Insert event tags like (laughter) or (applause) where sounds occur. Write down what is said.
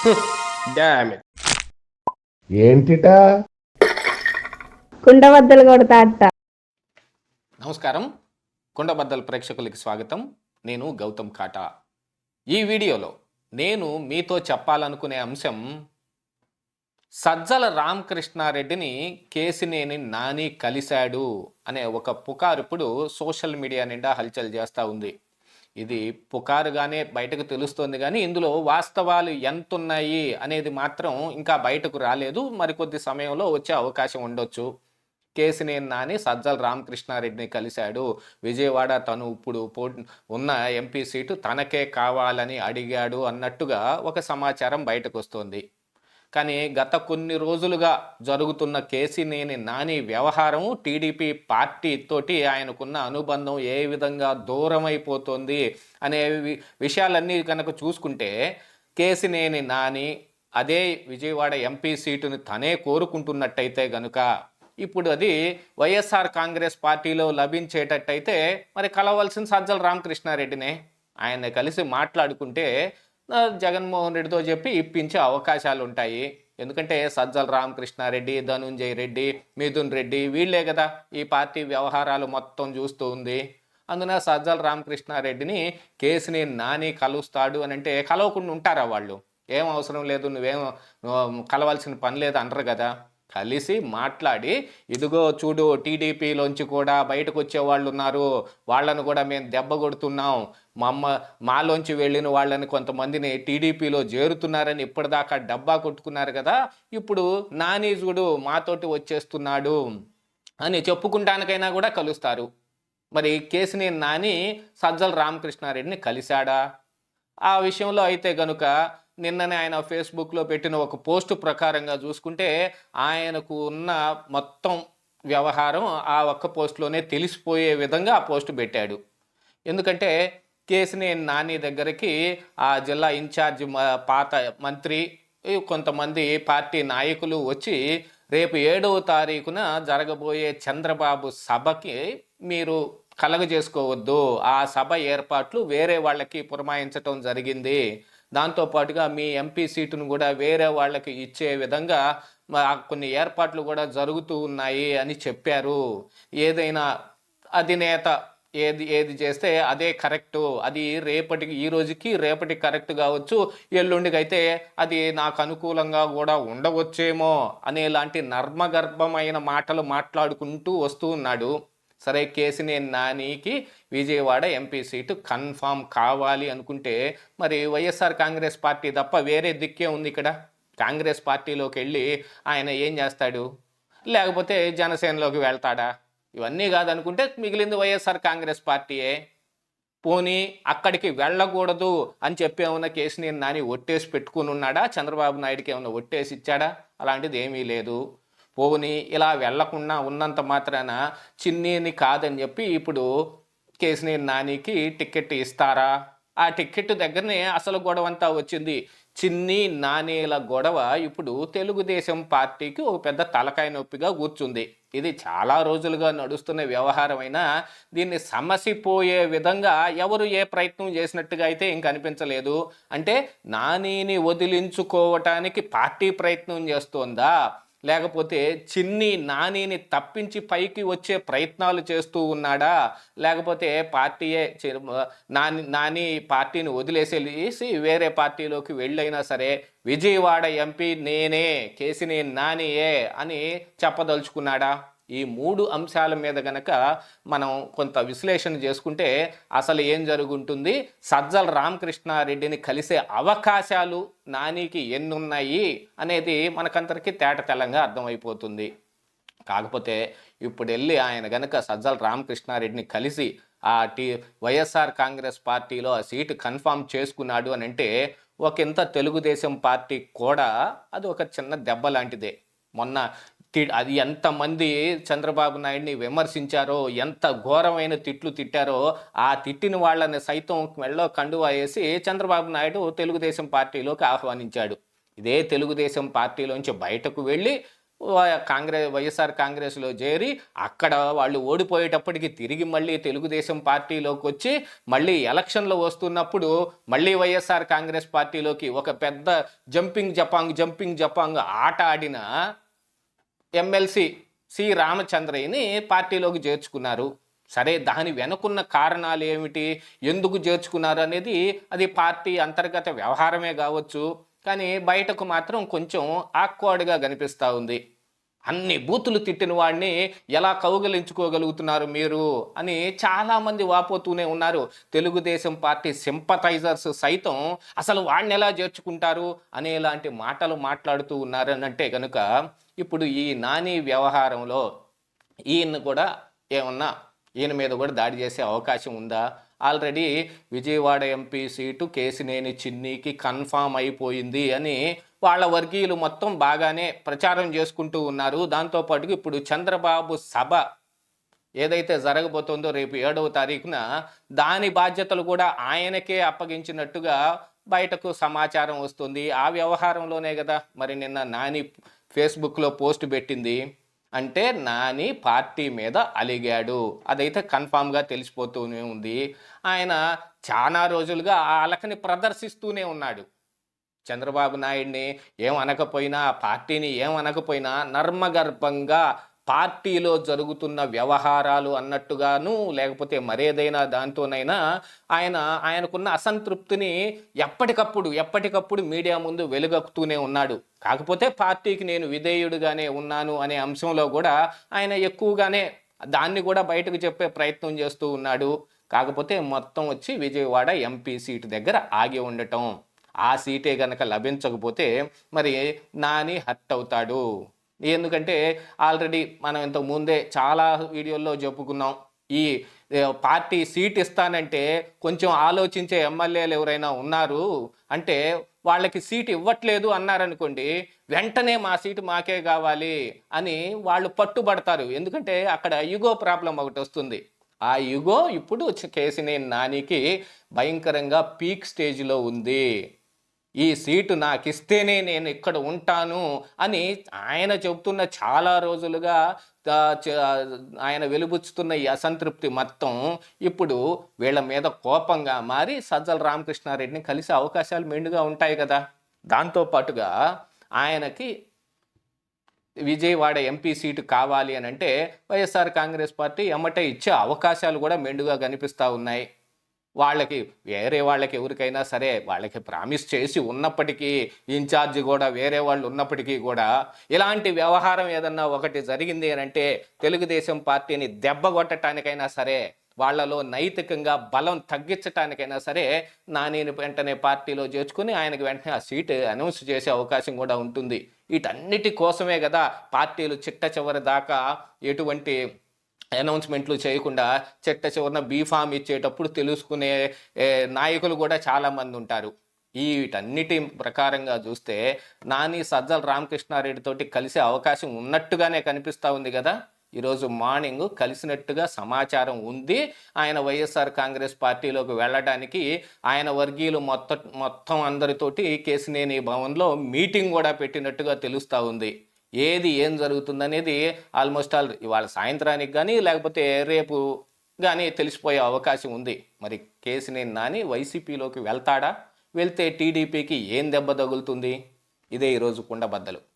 (laughs) ఏంటిటా? కుండబద్దలు కొడతా అట్ట నమస్కారం. కుండబద్దల ప్రేక్షకులకి స్వాగతం. నేను గౌతమ్ కాటా. ఈ వీడియోలో నేను మీతో చెప్పాలనుకునే అంశం సజ్జల రామకృష్ణారెడ్డిని కేసినేని నాని కలిశాడు అనే ఒక పుకారు ఇప్పుడు సోషల్ మీడియా నిండా హల్చల్ చేస్తూ ఉంది. ఇది పుకారుగానే బయటకు తెలుస్తోంది కానీ ఇందులో వాస్తవాలు ఎంత ఉన్నాయి అనేది మాత్రం ఇంకా బయటకు రాలేదు. మరికొద్ది సమయంలో వచ్చే అవకాశం ఉండొచ్చు. కేసినేని నాని సజ్జల రామకృష్ణారెడ్డిని కలిశాడు. విజయవాడ తను ఇప్పుడు పో ఉన్న ఎంపీ సీటు తనకే కావాలని అడిగాడు అన్నట్టుగా ఒక సమాచారం బయటకు వస్తోంది. కానీ గత కొన్ని రోజులుగా జరుగుతున్న కేసినేని నాని వ్యవహారం టీడీపీ పార్టీ తోటి ఆయనకున్న అనుబంధం ఏ విధంగా దూరమైపోతుంది అనే వి- విషయాలన్నీ కనుక చూసుకుంటే కేసినేని నాని అదే విజయవాడ ఎంపీ సీటుని తనే కోరుకుంటున్నట్టయితే గనుక ఇప్పుడు అది వైఎస్ఆర్ కాంగ్రెస్ పార్టీలో లభించేటట్టయితే మరి కలవలసిన సజ్జల రామకృష్ణారెడ్డినే. ఆయన కలిసి మాట్లాడుకుంటే జగన్మోహన్ రెడ్డితో చెప్పి ఇప్పించే అవకాశాలు ఉంటాయి ఎందుకంటే సజ్జల రామకృష్ణారెడ్డి ధనుంజయ్ రెడ్డి మిథున్ రెడ్డి వీళ్ళే కదా ఈ పార్టీ వ్యవహారాలు మొత్తం చూస్తూ ఉంది. అందున సజ్జల రామకృష్ణారెడ్డిని కేసుని నాని కలుస్తాడు అని అంటే కలవకుండా ఉంటారా వాళ్ళు? ఏం అవసరం లేదు నువ్వేం కలవాల్సిన పని లేదు అనరు కదా. కలిసి మాట్లాడి ఇదిగో చూడు టీడీపీలోంచి కూడా బయటకు వచ్చే వాళ్ళు ఉన్నారు వాళ్ళను కూడా మేము దెబ్బ కొడుతున్నాం. మా మాలోంచి వెళ్ళిన వాళ్ళని కొంతమందిని టీడీపీలో చేరుతున్నారని ఇప్పటిదాకా డబ్బా కొట్టుకున్నారు కదా. ఇప్పుడు నాని చూడు మాతోటి వచ్చేస్తున్నాడు అని చెప్పుకుంటానికైనా కూడా కలుస్తారు. మరి కేసుని నాని సజ్జల రామకృష్ణారెడ్డిని కలిశాడా? ఆ విషయంలో అయితే గనుక నిన్ననే ఆయన ఫేస్బుక్లో పెట్టిన ఒక పోస్ట్ ప్రకారంగా చూసుకుంటే ఆయనకు ఉన్న మొత్తం వ్యవహారం ఆ ఒక్క పోస్ట్లోనే తెలిసిపోయే విధంగా ఆ పోస్ట్ పెట్టాడు. ఎందుకంటే కేసినేని నాని దగ్గరికి ఆ జిల్లా ఇన్ఛార్జ్ పాత మంత్రి కొంతమంది పార్టీ నాయకులు వచ్చి రేపు ఏడవ తారీఖున జరగబోయే చంద్రబాబు సభకి మీరు కలగజేసుకోవద్దు. ఆ సభ ఏర్పాట్లు వేరే వాళ్ళకి పురమాయించటం జరిగింది. దాంతోపాటుగా మీ ఎంపీ సీటును కూడా వేరే వాళ్ళకి ఇచ్చే విధంగా కొన్ని ఏర్పాట్లు కూడా జరుగుతూ ఉన్నాయి అని చెప్పారు. ఏదైనా అధినేత ఏది ఏది చేస్తే అదే కరెక్టు అది రేపటికి ఈ రోజుకి రేపటికి కరెక్ట్ కావచ్చు ఎల్లుండికి అయితే అది నాకు అనుకూలంగా కూడా ఉండవచ్చేమో అనేలాంటి నర్మగర్భమైన మాటలు మాట్లాడుకుంటూ వస్తూ ఉన్నాడు. సరే కేసినేని నానికి విజయవాడ ఎంపీ సీటు కన్ఫామ్ కావాలి అనుకుంటే మరి వైఎస్ఆర్ కాంగ్రెస్ పార్టీ తప్ప వేరే దిక్కే ఉంది ఇక్కడ. కాంగ్రెస్ పార్టీలోకి వెళ్ళి ఆయన ఏం చేస్తాడు? లేకపోతే జనసేనలోకి వెళ్తాడా? ఇవన్నీ కాదనుకుంటే మిగిలింది వైఎస్ఆర్ కాంగ్రెస్ పార్టీయే. పోనీ అక్కడికి వెళ్ళకూడదు అని చెప్పి ఏమన్నా కేసుని నాని ఒట్టేసి పెట్టుకుని ఉన్నాడా? చంద్రబాబు నాయుడుకి ఏమైనా ఒట్టేసి ఇచ్చాడా? అలాంటిది ఏమీ లేదు. పోని ఇలా వెళ్ళకుండా ఉన్నంత మాత్రాన చిన్నీని కాదని చెప్పి ఇప్పుడు కేసినేని నానికి టికెట్ ఇస్తారా? ఆ టికెట్ దగ్గరనే అసలు గొడవ అంతా వచ్చింది. చిన్ని నానేల గొడవ ఇప్పుడు తెలుగుదేశం పార్టీకి ఒక పెద్ద తలకాయ నొప్పిగా కూర్చుంది. ఇది చాలా రోజులుగా నడుస్తున్న వ్యవహారమైనా దీన్ని సమసిపోయే విధంగా ఎవరు ఏ ప్రయత్నం చేసినట్టుగా అయితే ఇంక అనిపించలేదు. అంటే నానీని వదిలించుకోవటానికి పార్టీ ప్రయత్నం చేస్తోందా? లేకపోతే చిన్ని నానిని తప్పించి పైకి వచ్చే ప్రయత్నాలు చేస్తూ ఉన్నాడా? లేకపోతే పార్టీయే నాని నాని పార్టీని వదిలేసేసి వేరే పార్టీలోకి వెళ్ళైనా సరే విజయవాడ ఎంపీ నేనే కేసిని నానియే అని చెప్పదలుచుకున్నాడా? ఈ మూడు అంశాల మీద గనక మనం కొంత విశ్లేషణ చేసుకుంటే అసలు ఏం జరుగుంటుంది? సజ్జల రామకృష్ణారెడ్డిని కలిసే అవకాశాలు నానికి ఎన్నున్నాయి అనేది మనకందరికీ తేట తెల్లంగా అర్థమైపోతుంది. కాకపోతే ఇప్పుడు వెళ్ళి ఆయన గనక సజ్జల రామకృష్ణారెడ్డిని కలిసి ఆ టీ వైఎస్ఆర్ కాంగ్రెస్ పార్టీలో ఆ సీటు కన్ఫామ్ చేసుకున్నాడు అని అంటే ఒక ఇంత తెలుగుదేశం పార్టీ కూడా అది ఒక చిన్న దెబ్బ లాంటిదే. మొన్న అది ఎంతమంది చంద్రబాబు నాయుడిని విమర్శించారో ఎంత ఘోరమైన తిట్లు తిట్టారో ఆ తిట్టిన వాళ్ళని సైతం మెళ్ళో కండువా వేసి చంద్రబాబు నాయుడు తెలుగుదేశం పార్టీలోకి ఆహ్వానించాడు. ఇదే తెలుగుదేశం పార్టీలోంచి బయటకు వెళ్ళి కాంగ్రెస్ వైఎస్ఆర్ కాంగ్రెస్లో చేరి అక్కడ వాళ్ళు ఓడిపోయేటప్పటికి తిరిగి మళ్ళీ తెలుగుదేశం పార్టీలోకి వచ్చి మళ్ళీ ఎలక్షన్లు వస్తున్నప్పుడు మళ్ళీ వైఎస్ఆర్ కాంగ్రెస్ పార్టీలోకి ఒక పెద్ద జంపింగ్ జపాంగ్ జంపింగ్ జపాంగ్ ఆట ఆడిన ఎమ్మెల్సీ సి రామచంద్రయ్యని పార్టీలోకి చేర్చుకున్నారు. సరే దాని వెనుకున్న కారణాలు ఏమిటి? ఎందుకు చేర్చుకున్నారు అనేది అది పార్టీ అంతర్గత వ్యవహారమే కావచ్చు. కానీ బయటకు మాత్రం కొంచెం ఆక్వర్డ్గా కనిపిస్తూ ఉంది. అన్ని బూతులు తిట్టిన వాడిని ఎలా కౌగలించుకోగలుగుతున్నారు మీరు అని చాలామంది వాపోతూనే ఉన్నారు. తెలుగుదేశం పార్టీ సింపథైజర్స్ సైతం అసలు వాడిని ఎలా చేర్చుకుంటారు అనేలాంటి మాటలు మాట్లాడుతూ ఉన్నారని అంటే కనుక ఇప్పుడు ఈ నాని వ్యవహారంలో ఈయన కూడా ఏమన్నా ఈయన మీద కూడా దాడి చేసే అవకాశం ఉందా? Already Vijayawada MP seat Kesineni చిన్నికి confirm అయిపోయింది అని వాళ్ళ వర్గీయులు మొత్తం బాగానే ప్రచారం చేసుకుంటూ ఉన్నారు. దాంతోపాటు ఇప్పుడు చంద్రబాబు సభ ఏదైతే జరగబోతోందో రేపు ఏడవ తారీఖున దాని బాధ్యతలు కూడా ఆయనకే అప్పగించినట్టుగా బయటకు సమాచారం వస్తుంది. ఆ వ్యవహారంలోనే కదా మరి నిన్న నాని ఫేస్బుక్లో పోస్ట్ పెట్టింది. అంటే నాని పార్టీ మీద అలిగాడు. అదైతే కన్ఫామ్గా తెలిసిపోతూనే ఉంది. ఆయన చాలా రోజులుగా ఆ అలకని ప్రదర్శిస్తూనే ఉన్నాడు. చంద్రబాబు నాయుడిని ఏం అనకపోయినా పార్టీని ఏం అనకపోయినా నర్మగర్భంగా పార్టీలో జరుగుతున్న వ్యవహారాలు అన్నట్టుగాను లేకపోతే మరేదైనా దాంతోనైనా ఆయన ఆయనకున్న అసంతృప్తిని ఎప్పటికప్పుడు ఎప్పటికప్పుడు మీడియా ముందు వెలుగక్కుతూనే ఉన్నాడు. కాకపోతే పార్టీకి నేను విధేయుడుగానే ఉన్నాను అనే అంశంలో కూడా ఆయన ఎక్కువగానే దాన్ని కూడా బయటకు చెప్పే ప్రయత్నం చేస్తూ ఉన్నాడు. కాకపోతే మొత్తం వచ్చి విజయవాడ ఎంపీ సీటు దగ్గర ఆగి ఉండటం. ఆ సీటే గనక లభించకపోతే మరి నాని హర్ట్ అవుతాడు. ఎందుకంటే ఆల్రెడీ మనం ఇంతకు ముందే చాలా వీడియోల్లో చెప్పుకున్నాం. ఈ పార్టీ సీట్ ఇస్తానంటే కొంచెం ఆలోచించే ఎమ్మెల్యేలు ఎవరైనా ఉన్నారు అంటే వాళ్ళకి సీట్ ఇవ్వట్లేదు అన్నారనుకోండి వెంటనే మా సీటు మాకే కావాలి అని వాళ్ళు పట్టుబడతారు. ఎందుకంటే అక్కడ యుగో ప్రాబ్లం ఒకటి వస్తుంది. ఆ యుగో ఇప్పుడు వచ్చి కేసినేని నానికి భయంకరంగా పీక్ స్టేజ్లో ఉంది. ఈ సీటు నాకు ఇస్తేనే నేను ఇక్కడ ఉంటాను అని ఆయన చెబుతున్న చాలా రోజులుగా ఆయన వెలుబుచ్చుతున్న ఈ అసంతృప్తి మొత్తం ఇప్పుడు వీళ్ళ మీద కోపంగా మారి సజ్జల రామకృష్ణారెడ్డిని కలిసే అవకాశాలు మెండుగా ఉంటాయి కదా. దాంతో పాటుగా ఆయనకి విజయవాడ ఎంపీ సీటు కావాలి అని అంటే వైఎస్ఆర్ కాంగ్రెస్ పార్టీ ఎమ్మటే ఇచ్చే అవకాశాలు కూడా మెండుగా కనిపిస్తూ ఉన్నాయి. వాళ్ళకి వేరే వాళ్ళకి ఎవరికైనా సరే వాళ్ళకి ప్రామిస్ చేసి ఉన్నప్పటికీ ఇన్ఛార్జ్ కూడా వేరే వాళ్ళు ఉన్నప్పటికీ కూడా ఇలాంటి వ్యవహారం ఏదన్నా ఒకటి జరిగింది అని అంటే తెలుగుదేశం పార్టీని దెబ్బ కొట్టడానికైనా సరే వాళ్ళలో నైతికంగా బలం తగ్గించటానికైనా సరే నానిని వెంటనే పార్టీలో చేర్చుకుని ఆయనకు వెంటనే ఆ సీటు అనౌన్స్ చేసే అవకాశం కూడా ఉంటుంది. వీటన్నిటి కోసమే కదా పార్టీలు చిట్ట చివరి దాకా ఎటువంటి అనౌన్స్మెంట్లు చేయకుండా చెట్ట చివరన బీఫామ్ ఇచ్చేటప్పుడు తెలుసుకునే నాయకులు కూడా చాలామంది ఉంటారు. ఈ వీటన్నిటి ప్రకారంగా చూస్తే నాని సజ్జల రామకృష్ణారెడ్డితోటి కలిసే అవకాశం ఉన్నట్టుగానే కనిపిస్తూ ఉంది కదా. ఈరోజు మార్నింగ్ కలిసినట్టుగా సమాచారం ఉంది. ఆయన వైఎస్ఆర్ కాంగ్రెస్ పార్టీలోకి వెళ్ళడానికి ఆయన వర్గీయులు మొత్తం మొత్తం అందరితోటి కేసినేని భవన్లో మీటింగ్ కూడా పెట్టినట్టుగా తెలుస్తూ ఉంది. ఏది ఏం జరుగుతుందనేది ఆల్మోస్ట్ ఆల్ ఇవాళ సాయంత్రానికి కానీ లేకపోతే రేపు కానీ తెలిసిపోయే అవకాశం ఉంది. మరి కేసినేని నాని వైసీపీలోకి వెళ్తాడా? వెళ్తే టీడీపీకి ఏం దెబ్బ తగులుతుంది? ఇదే ఈరోజు కుండబద్దలు.